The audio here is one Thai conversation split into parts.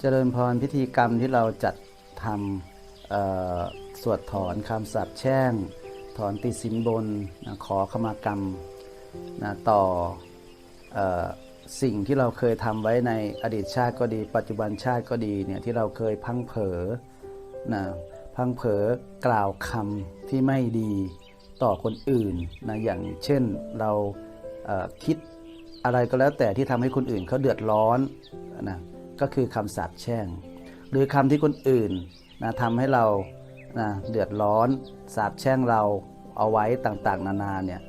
เจริญพรพิธีกรรมที่เราจัดทำสวดถอนคำสาปแช่ง ถอนติดสินบนนะขอขมากรรมนะต่ออสิ่งที่เราเคยทำไว้ในอดีตชาติก็ดี ปัจจุบันชาติก็ดีเนี่ยที่เราเคยพังเผลอนะพังเผลอกล่าวคำที่ไม่ดีต่อคนอื่นนะอย่างเช่นเราเคิดอะไรก็แล้วแต่ที่ทำให้คนอื่นเขาเดือดร้อนนะ ก็คือคำสาปแช่ง หรือคำที่คนอื่นนะทำให้เรานะเดือดร้อนสาปแช่งเราเอาไว้ต่างๆ นานาเนี่ย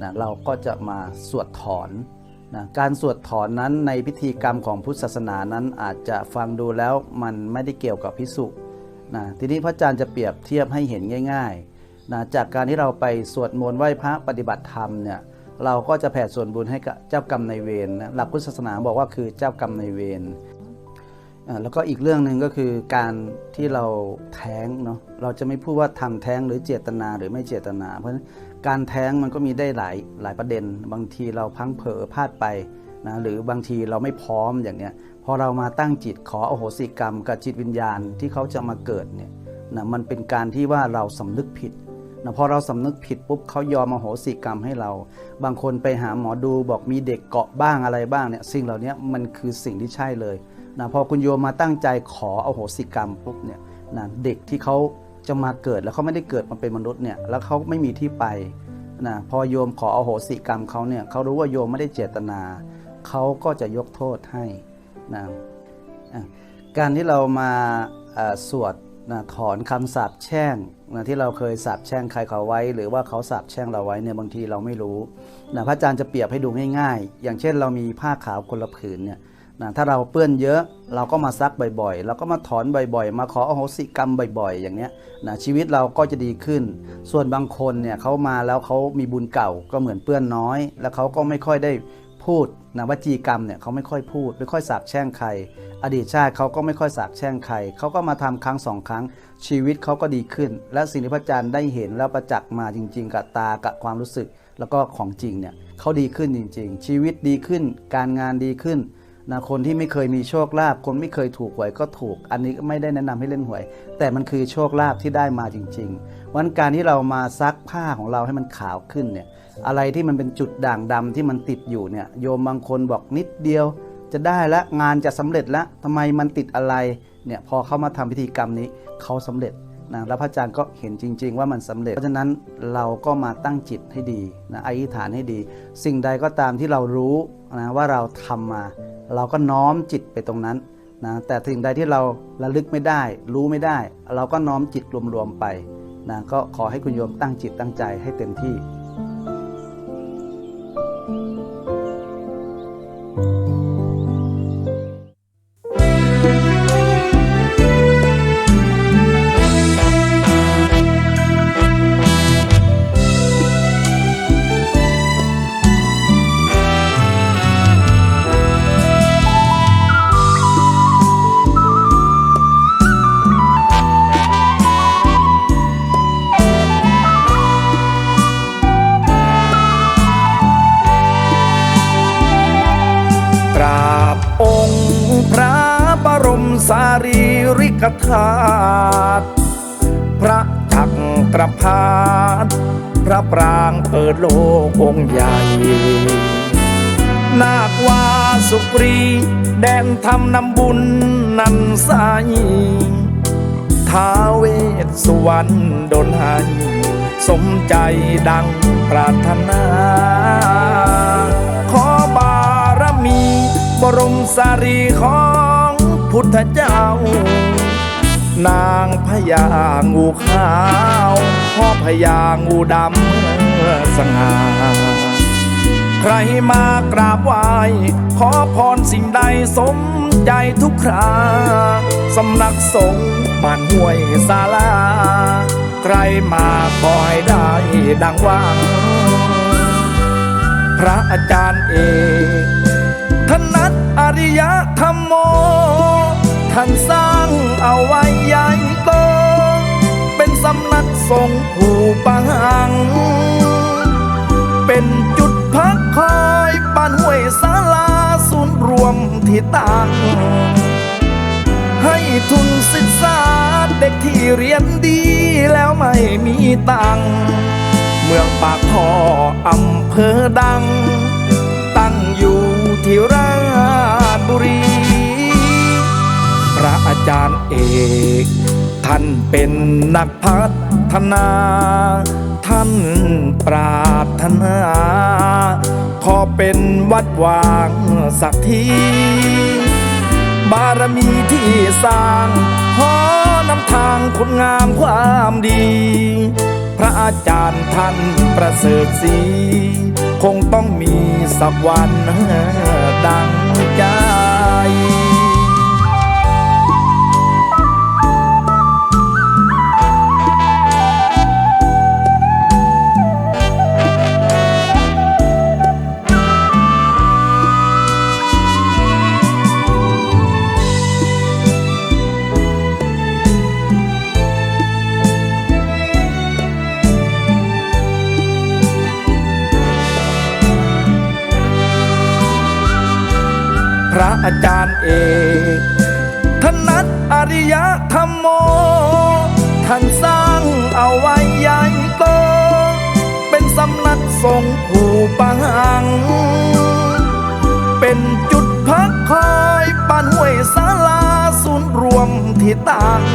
นะเราก็จะมาสวดถอนนะการสวดถอนนั้นในพิธีกรรมของพุทธศาสนานั้นอาจจะฟังดูแล้วมันไม่ได้เกี่ยวกับพิสุนะทีนี้พระอาจารย์จะเปรียบเทียบให้เห็นง่ายๆนะจากการที่เราไปสวดมนต์ไหว้พระปฏิบัติธรรมเนี่ยเราก็จะแผ่ส่วนบุญให้กับเจ้ากรรมนายเวรนะหลักพุทธศาสนาบอกว่าคือเจ้ากรรมนายเวร แล้วก็อีกเรื่องหนึ่งก็คือการที่เราแท้งเนาะเราจะไม่พูดว่าทำแท้งหรือเจตนาหรือไม่เจตนา เพราะฉะนั้นการแท้งมันก็มีได้หลายหลายประเด็น บางทีเราพังเผลอพลาดไปนะหรือบางทีเราไม่พร้อมอย่างเนี้ยพอเรามาตั้งจิตขออโหสิกรรม กับจิตวิญญาณที่เขาจะมาเกิดเนี่ยนะมันเป็นการที่ว่าเราสำนึกผิดนะพอเราสำนึกผิดปุ๊บเขายอมอโหสิกรรมให้เรา บางคนไปหาหมอดูบอกมีเด็กเกาะบ้างอะไรบ้างเนี่ยสิ่งเหล่านี้มันคือสิ่งที่ใช่เลย นะพอคุณโยมมาตั้งใจขอเอาโหสิกรรมปุ๊บเนี่ยนะเด็กที่เขาจะมาเกิดแล้วเขาไม่ได้เกิดมาเป็นมนุษย์เนี่ยแล้วเขาไม่มีที่ไปนะพอโยมขอเอาโหสิกรรมเขาเนี่ยเขารู้ว่าโยมไม่ได้เจตนาเขาก็จะยกโทษให้นะการที่เรามาสวดนะถอนคำสาปแช่งนะที่เราเคยสาปแช่งใครเขาไว้ หรือว่าเขาสาปแช่งเราไว้เนี่ยบางทีเราไม่รู้นะพระอาจารย์จะเปรียบให้ดูง่ายๆ อย่างเช่นเรามีผ้าขาวคนละผืนเนี่ย นะถ้าเราเปื้อนเยอะเราก็มาซักบ่อยๆ เราก็มาถอนบ่อยๆ มาขออโหสิกรรมบ่อยๆ อย่างเนี้ยนะชีวิตเราก็จะดีขึ้น ส่วนบางคนเนี่ยเขามาแล้วเขามีบุญเก่าก็เหมือนเปื้อนน้อย แล้วเขาก็ไม่ค่อยได้พูดนะวจีกรรมเนี่ยเขาไม่ค่อยพูด ไม่ค่อยสาบแช่งใคร อดีตชาติเขาก็ไม่ค่อยสาบแช่งใครเขาก็มาทำครั้งสองครั้ง ชีวิตเขาก็ดีขึ้น และสิ่งที่พระอาจารย์ได้เห็นแล้วประจักษ์มาจริง ๆ กับตากับความรู้สึก แล้วก็ของจริงเนี่ยเขาดีขึ้นจริง ๆ ชีวิตดีขึ้น การงานดีขึ้น นะคนที่ไม่เคยมีโชคลาภคนไม่เคยถูกหวยก็ถูก อันนี้ก็ไม่ได้แนะนำให้เล่นหวย แต่มันคือโชคลาภที่ได้มาจริงๆวันการที่เรามาซักผ้าของเราให้มันขาวขึ้นเนี่ยอะไรที่มันเป็นจุดด่างดำที่มันติดอยู่เนี่ยโยมบางคนบอกนิดเดียว จะได้ละงานจะสำเร็จล้วทำไมมันติดอะไรเนี่ยพอเขามาทำพิธีกรรมนี้เขาสำเร็จ นะแล้วพระอาจารย์ก็เห็นจริง ๆ ว่ามันสำเร็จ เพราะฉะนั้นเราก็มาตั้งจิตให้ดีนะอธิษฐานให้ดี สิ่งใดก็ตามที่เรารู้นะว่าเราทำมา เราก็น้อมจิตไปตรงนั้นนะแต่สิ่งใดที่เราระลึกไม่ได้ รู้ไม่ได้ เราก็น้อมจิตรวมๆไปนะก็ขอให้คุณโยมตั้งจิตตั้งใจให้เต็มที่ กธาตุพระจักรพรรดิพระปรางเปิดโลกองค์ใหญ่ นาควาสุกรี แดนทำนำบุญนันใสท้าเวสสวรรณดลให้สมใจดังปรารถนา ขอบารมี บรมสารีของพุทธเจ้า นางพญางูขาวพ่อพญางูดำสง่าใครมากราบไหว้ขอพรสิ่งใดสมใจทุกคราสำนักสงฆ์บ้านห้วยศาลา ใครมาขอให้ได้ดังวังพระอาจารย์เอกทนัดอริยธรรมโมท่านสร้าง เอาไว้ใหญ่โต เป็นสำนักสงฆ์ผู้ปัง เป็นจุดพักคอยบ้านห้วยศาลาศูนย์รวมที่ตั้ง ให้ทุนศึกษาเด็กที่เรียนดีแล้วไม่มีตัง เมืองปากท่ออำเภอดัง ตั้งอยู่ที่ราชบุรี อาจารย์เอก ท่านเป็นนักพัฒนา ท่านปรารถนา ขอเป็นวัดวางสักที บารมีที่สร้างหอนำทางคุณงามความดี พระอาจารย์ท่านประเสริฐสี คงต้องมีสักวันดัง อาจารย์เอกท่านนัดอริยธรรมโม ท่านสร้างเอาไว้ใหญ่โต เป็นสำนักสงฆ์ผู้ปัง เป็นจุดพักคอยบ้านห้วยสาลาศูนย์รวมที่ต่าง